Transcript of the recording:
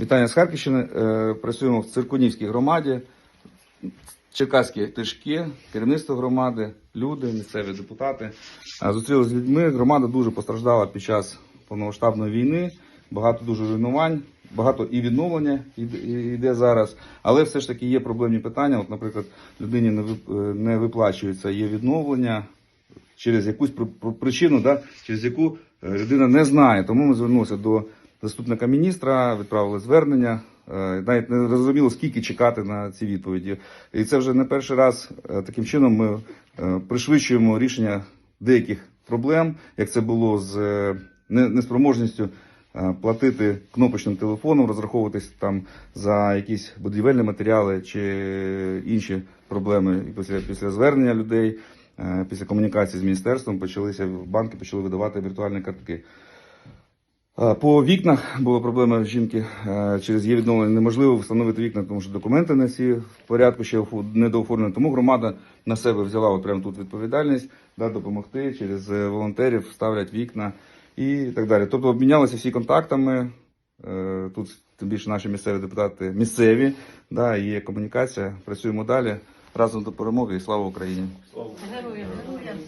Вітання з Харківщини. Е, Працюємо в Циркунівській громаді. Черкаські тишки, керівництво громади, люди, місцеві депутати. Е, Зустрілися з людьми. Громада дуже постраждала під час повномасштабної війни. Багато дуже руйнувань, багато і відновлення йде- зараз. Але все ж таки є проблемні питання. От, наприклад, людині не е, виплачується, є відновлення через якусь при- при- причину, да, через яку людина не знає. Тому ми звернулися до заступника міністра, відправили звернення. Е, Навіть не зрозуміло, скільки чекати на ці відповіді. І це вже не перший раз е, таким чином ми е, пришвидшуємо рішення деяких проблем, як це було з неспроможністю платити кнопочним телефоном, розраховуватись там за якісь будівельні матеріали чи інші проблеми І після, після звернення людей. Після комунікації з міністерством почалися банки почали видавати віртуальні картки. Е, По вікнах була проблема в жінки е, через її відновлення. Неможливо встановити вікна, тому що документи не всі в порядку ще недооформлені. Тому громада на себе взяла от прямо тут відповідальність да, допомогти через е, волонтерів, ставлять вікна і так далі. Тобто обмінялися всі контактами. Тут тим більше наші місцеві депутати місцеві, да, є комунікація. Працюємо далі разом до перемоги і слава Україні. Героям